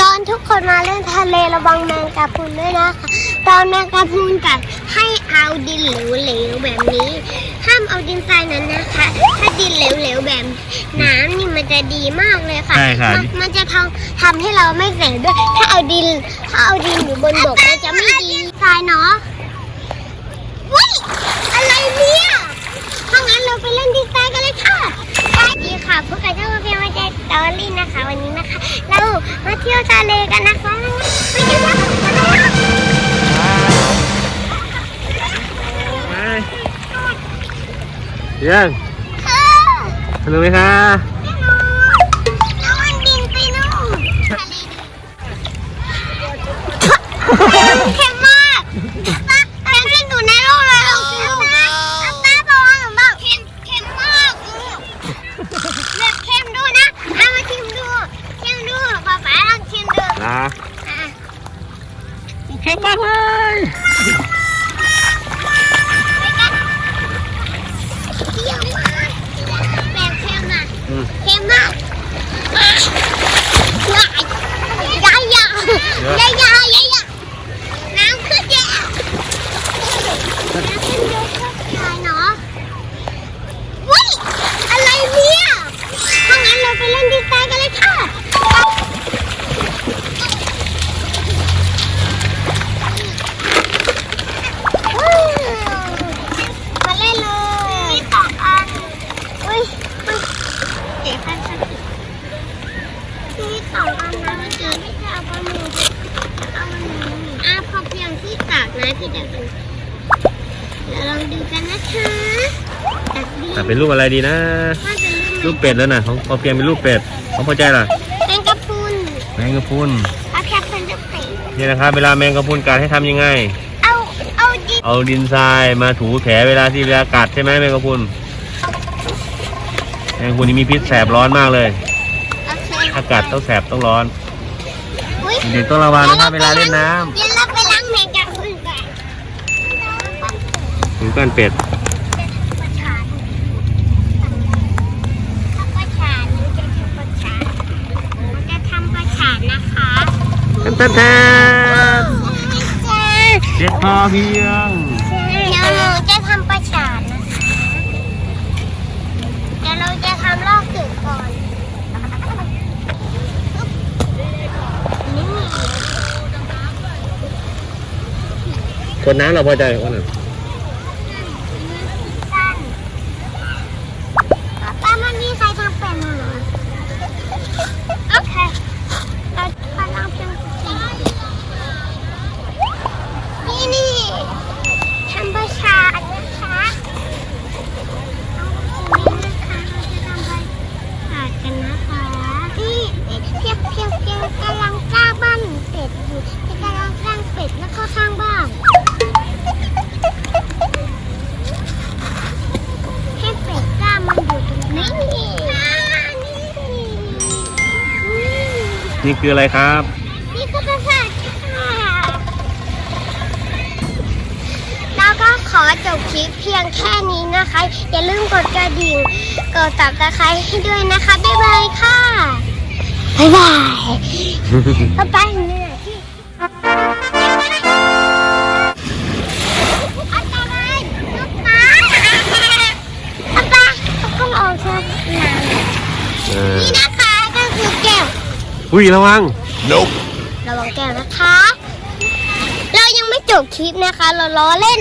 ตอนทุกคนมาเล่นทะเลระวังแมงกะพรุนด้วยนะคะ ตอนแมงกะพรุนกัดให้เอาดินเหลวๆแบบนี้ ห้ามเอาดินทรายนั้นนะคะ ถ้าดินเหลวๆแบบน้ำนี่มันจะดีมากเลยค่ะ ใช่ค่ะมันมันจะทำทำให้เราไม่เสียด้วย ถ้าเอาดินถ้าเอาดินอยู่บนบกมันจะไม่ดีทรายเนาะว้ยอะไรเนี่ยถ้างั้นเราไปเล่นดินทรายกันเลยค่ะสวัสดีค่ะพวก เที่ยวทะเลกันนะคะไปกันนะไปเยี่ยงค่ะสนุกไหมคะแน่นอนแล้วมันบินไปนู่นทะเลเค็มมากเค็มที่สุดในโลกเลยลองชิมดูนะตาบอกว่าหนูบอกเค็มเค็มมากแบบเค็มดูนะเอามาชิมดูชิมดูป๊าป๊าลองชิมดู นะ อะ เข้มมากเลยเปรี้ยวมากแบบเค็มอะอืมเค็มมากยายยายยายยายยายน้ำขึ้นเยอะน้ำขึ้นเยอะยายเนาะวุ้ยอะไรเนี่ยถ้างั้นเราไปเล่นดีไซ ตากนะที่เดี๋ยวกันเดี๋ยวลองดูกันนะคะตักดีแต่เป็นรูปอะไรดีนะว่าเป็นรูรูปปเป็ดแล้วนะของพอเพียงเป็นรูปเป็ดของพอใจล่ะแมงกะพรุนแมงกะพรุนเอาแค่เป็นจะเตะนี่นะครับเวลาแมงกะพรุนกัดให้ทำยังไง เอาเอาดิเอาดินทรายมาถูแผลเวลาที่เวลากัดใช่ไหมแมงกะพรุนแมงกะพรุนนี่มีพิษแสบร้อนมากเลยโอเคถ้ากัดต้องแสบต้องร้อนอุ๊ยเด็กๆต้องระวังนะครับเวลาเล่นน้ำ ถึงก้อนเป็ดประชานถ้าประชานมันจะทำประชานมันจะทำประชานนะคะแทนแทนเด็กพอเพียงเดี๋ยวหนูจะทำประชานนะคะเดี๋ยวเราจะทำลอกตึกก่อนนี่คนน้ำเราพอใจว่าน่ะสั้นป้ามันมีใครทำเป็นเหรอโอเคเราพลังเพียงสี่นี่นี่ทำประชานะคะเอาตรงนี้นะคะเราจะทำประชากันนะคะนี่เพียงเพียงเพียงกำลังสร้างบ้านเป็ดอยู่กำลังสร้าง เป็ดแล้วก็สร้างบ้านให้เป็ดกล้ามันอยู่ตรงนี้นี่นี่นี่คืออะไรครับ นี่ก็เป็นสัตว์ค่ะแล้วก็ขอจบคลิปเพียงแค่นี้นะคะ อย่าลืมกดกระดิ่ง กดตับตะไคร้ให้ด้วยนะคะ บ๊ายบายค่ะ บ๊ายบายบ๊ายบาย ออนี่นะคะก็คือแก้วอุ้ยระวังระวังแก้วนะคะ เรายังไม่จบคลิปนะคะ เราล้อเล่น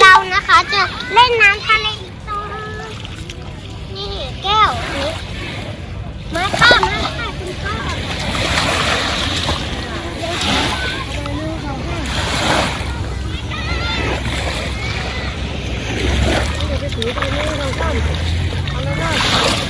เรานะคะจะเล่นน้ำทะเลอีกต่อนี่แก้วนี่มาค่ะมาค่ะคุณพ่อเดี๋ยวจะถือไปนี่เราก็เอาเลยนะ